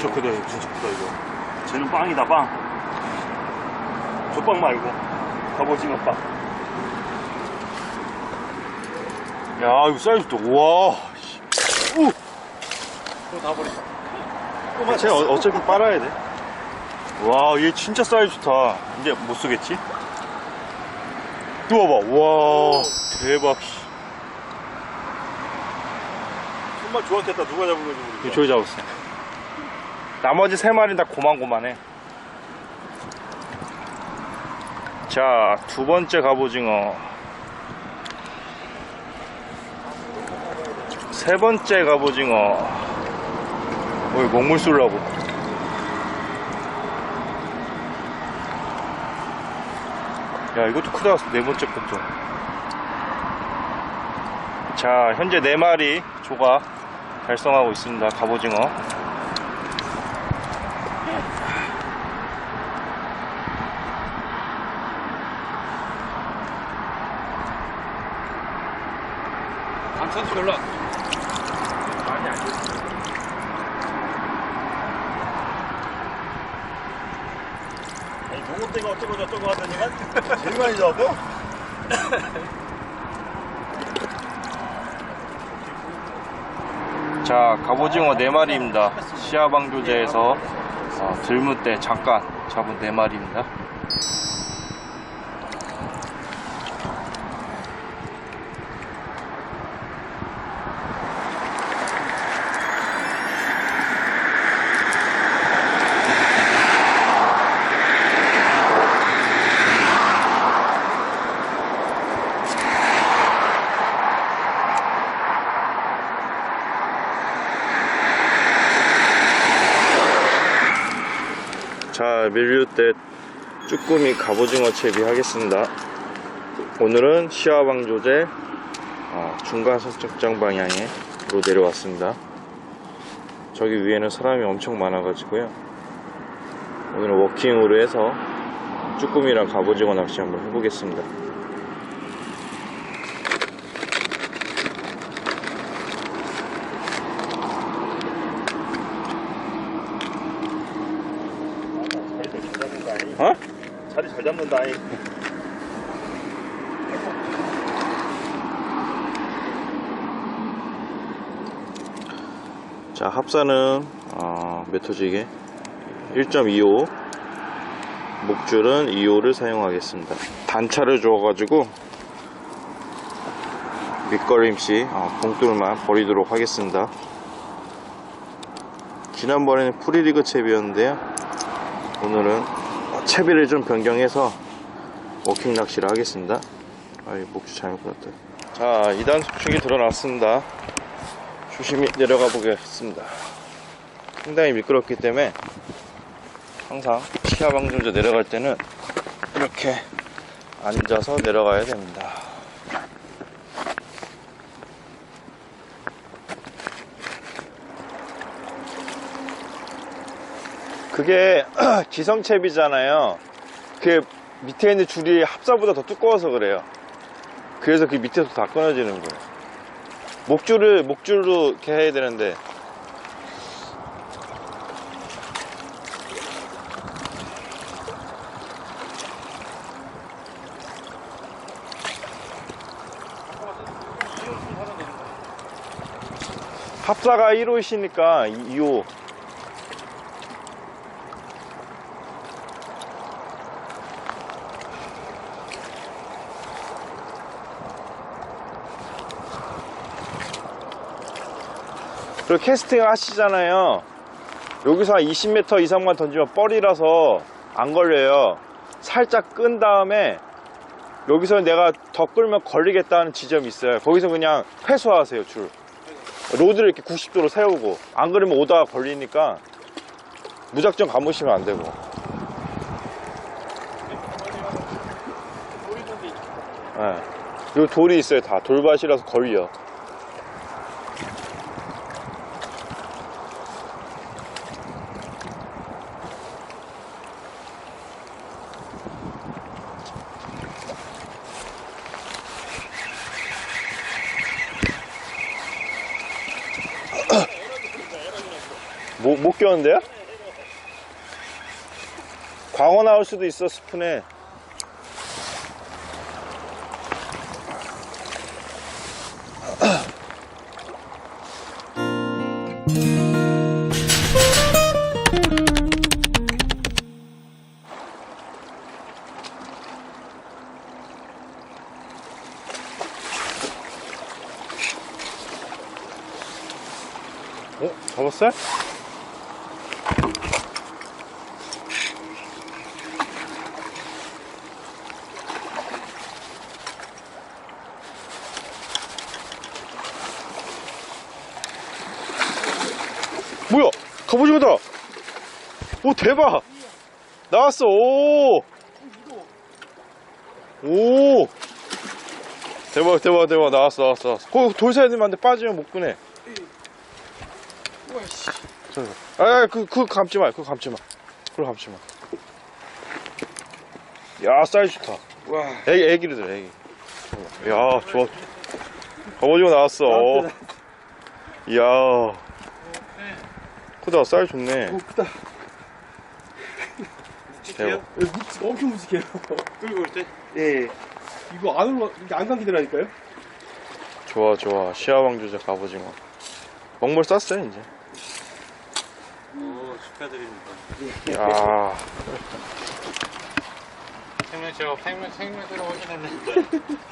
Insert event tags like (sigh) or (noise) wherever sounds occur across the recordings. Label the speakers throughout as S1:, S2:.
S1: 진짜 크다, 이거 진짜 크다, 이거. 쟤는 빵이다, 빵. 저빵 말고. 갑오징어 빵. 야, 이거 사이즈 또, 우와. 씨. 우! 이거 다 버린다. 꼬마, 쟤 어, 어차피 빨아야 돼. 와, 얘 진짜 사이즈 좋다. 이제 못 쓰겠지? 또 봐봐. 와, 대박. 씨. 정말 좋았겠다. 누가 잡은 건지 모르겠어. 저기 잡았어. 나머지 세 마리는 다 고만고만해. 자, 두 번째 갑오징어. 세 번째 갑오징어. 어, 먹물 쏠라고. 야, 이것도 크다. 네 번째 것도. 자, 현재 네 마리 조가 달성하고 있습니다. 갑오징어.
S2: 반찬도 별로 안 많이 안 줬어.
S1: 때가 어쩌고 저쩌고 하더니만 제일 많이 잡고? (laughs) 자, 갑오징어 4마리입니다. 시아방조제에서 어, 들무 때 잠깐 잡은 4마리입니다. 자, 밀류 때 쭈꾸미 갑오징어 채비 하겠습니다. 오늘은 시아방조제 어, 중간선착장 방향으로 내려왔습니다. 저기 위에는 사람이 엄청 많아 가지고요. 오늘은 워킹으로 해서 쭈꾸미랑 갑오징어 낚시 한번 해보겠습니다. 어? 자리 잘 잡는다잉. 자, 합사는 어, 메터지게 1.25 목줄은 2호를 사용하겠습니다. 단차를 주어가지고 밑거림씨 어, 봉돌만 버리도록 하겠습니다. 지난번에는 프리리그 채비였는데요. 오늘은 채비를 좀 변경해서 워킹 낚시를 하겠습니다. 아이 목줄 잘못 끊었다. 자, 2단 수축이 드러났습니다. 조심히 내려가 보겠습니다. 상당히 미끄럽기 때문에 항상 시야 방전제 내려갈 때는 이렇게 앉아서 내려가야 됩니다. 그게 (clears throat) 기성채비잖아요. 그 밑에 있는 줄이 합사보다 더 두꺼워서 그래요. 그래서 그 밑에서 다 끊어지는 거예요. 목줄을 목줄로 이렇게 해야 되는데 합사가 1호이시니까 2호 그리고 캐스팅을 하시잖아요. 여기서 한 20m 이상만 던지면 뻘이라서 안 걸려요. 살짝 끈 다음에 여기서 내가 더 끌면 걸리겠다는 지점이 있어요. 거기서 그냥 회수하세요, 줄. 로드를 이렇게 90도로 세우고. 안 그러면 오다가 걸리니까 무작정 감으시면 안 되고. 예. 요 돌이 있어요, 다. 돌밭이라서 걸려. 웃겼는데요? 광어 나올 수도 있어 스푼에 어? 잡았어요? 갑오징어다! 오, 대박! 나왔어, 오! 오! 대박, 대박, 대박, 나왔어, 나왔어. 나왔어. 안 돼. 빠지면 못 끄네. 저, 저. 아, 그, 감지 마, 그거 감지 마. 그거 감지 마. 야, 사이즈 좋다.
S2: 와.
S1: 애기, 애기들, 애기. 야, 좋아. 갑오징어 나왔어. 이야. 크다, 사이즈 좋네.
S3: 오 크다
S1: 대박.
S3: 묵- 엄청 무식해요
S2: 끌고 올 때?
S3: 예 이거 안으로 이렇게 안 감기더라니까요
S1: 좋아, 좋아. 시야왕조자 갑오징어. 먹물 쌌어요, 이제.
S2: 오, 축하드립니다.
S1: 야
S2: 생명, 제가 생명, 생명대로 확인했는데. (laughs)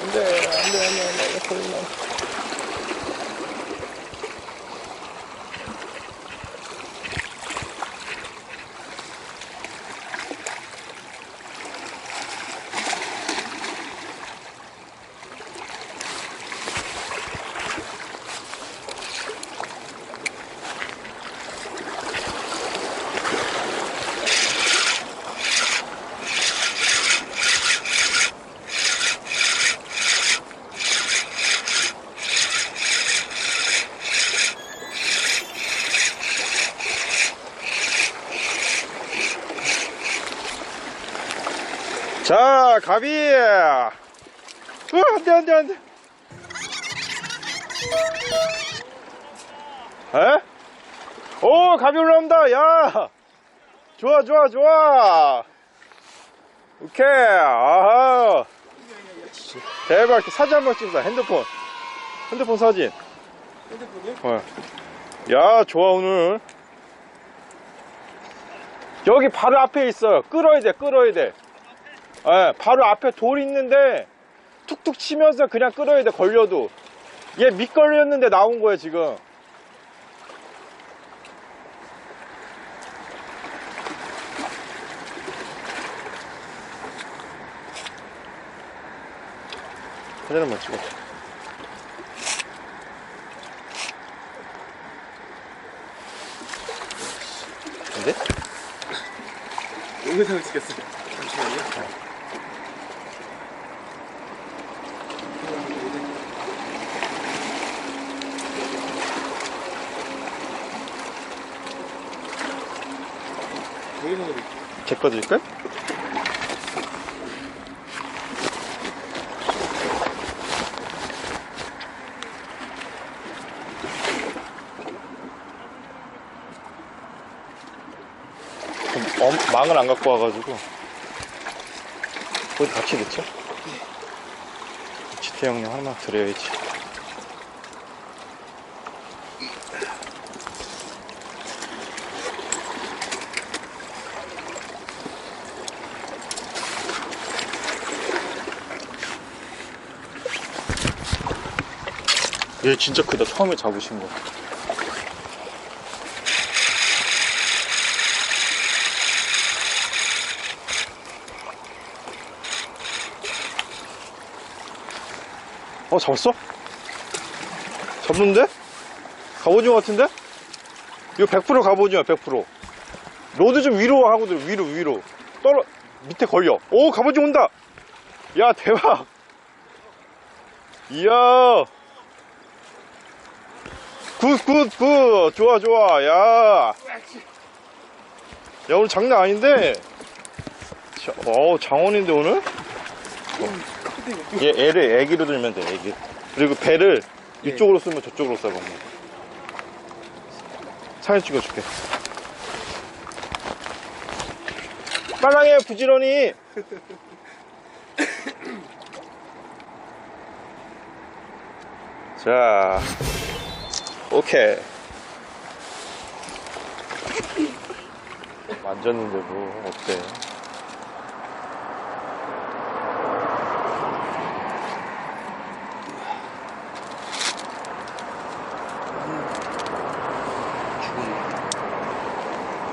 S1: 안 돼, 안 돼, 안 돼, 안 돼. 자, 가비! 으, 안 돼, 안 돼, 안 돼. 에? 오, 가비 올라온다, 야! 좋아, 좋아, 좋아! 오케이, 아하! 대박, 사진 한 번 찍자, 핸드폰. 핸드폰 사진.
S3: 핸드폰이요?
S1: 어. 야, 좋아, 오늘. 여기 바로 앞에 있어요. 끌어야 돼, 끌어야 돼. 예, 바로 앞에 돌 있는데 툭툭 치면서 그냥 끌어야 돼, 걸려도. 얘 밑걸렸는데 나온 거예요, 지금. 사진 한번 찍어. 근데?
S3: 영상을 찍겠어요 잠시만요 동영상으로
S1: 제거 드릴까요? 어, 망을 안 갖고 와가지고 거기 같이 넣죠? 지태 형님 하나 드려야지 얘 진짜 크다. 처음에 잡으신 거. 어 잡았어? 잡는데? 갑오징어 같은데? 이거 100% 갑오징어 100% 로드 좀 위로 하고 들 위로 위로. 떨어 밑에 걸려. 오 갑오징어 온다! 야 대박! 이야 굿 굿 굿 좋아 좋아 야 야, 오늘 장난 아닌데? 자, 어우, 장원인데, 오늘? 얘, 애를 애기로 들면 돼, 애기. 그리고 배를 이쪽으로 쓰면 저쪽으로 써, 먹는 사진 찍어줄게. 빨랑해, 부지런히! (laughs) 자, 오케이. 만졌는데 뭐 어때?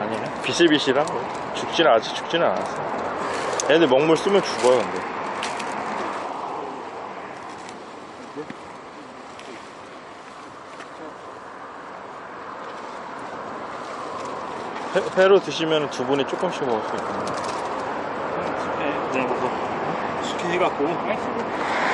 S1: 아니네 비실비실한 거 죽지는 아직 죽지는 않았어 애들 먹물 쓰면 죽어요 근데 회, 회로 드시면 두 분이 조금씩 먹을 수 있거든요
S3: 네, 네, 먹어. 숙해갖고.